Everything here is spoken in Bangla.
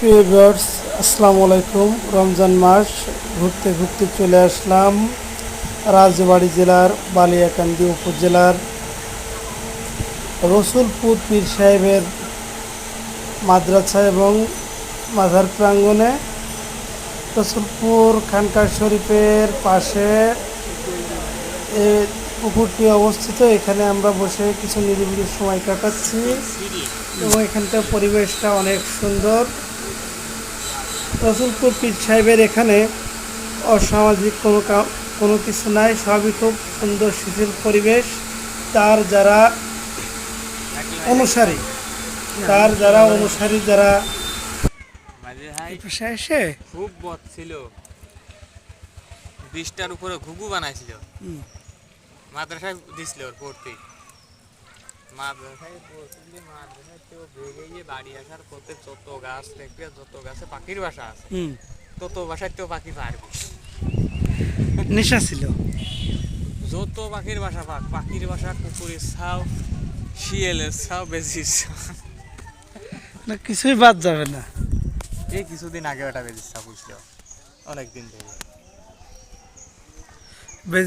প্রিয় ভিউয়ার্স, আসসালামু আলাইকুম। রমজান মাস, ঘুরতে ঘুরতে চলে আসলাম রাজবাড়ি জেলার বালিয়াকান্দি উপজেলার রসুলপুর পীর সাহেবের মাদ্রাসা এবং মাজার প্রাঙ্গণে রসুলপুর খানকার শরীফের পাশে পুকুরটি অবস্থিত। এখানে আমরা বসে কিছু নিরিবিলি সময় কাটাচ্ছি এবং এখানকার পরিবেশটা অনেক সুন্দর। রসুলপুর পীর সাহেবের এখানে অসামাজিক কোনো কোনো কিছু নাই। সবই খুব সুন্দর শিথিল পরিবেশ। তার যারা অনুসারী তার যারা অনুসারী যারা এসে খুব বদ ছিল। বিশটার উপরে ঘুঘু বানাইছিল। মাদ্রাসায় দিছিল ওর পড়তে। মাদ্রাসায় পড়তে মাদ্রাসায় তো বেগে বাড়ি আসার পথে যত গাছ দেখবে যত গাছে পাখির বাসা আছে তত বাসায় তো পাখি পারবে নেশা ছিল। যত পাখির বাসা পাক পাখির বাসা কুকুরের ছাও শিয়ালের ছাও বেজির ছাও। না কিছুই বাদ যাবে না। এই কিছুদিন আগে ওটা বেজির ছাও বুঝলো অনেক দিন ধরে। বেজি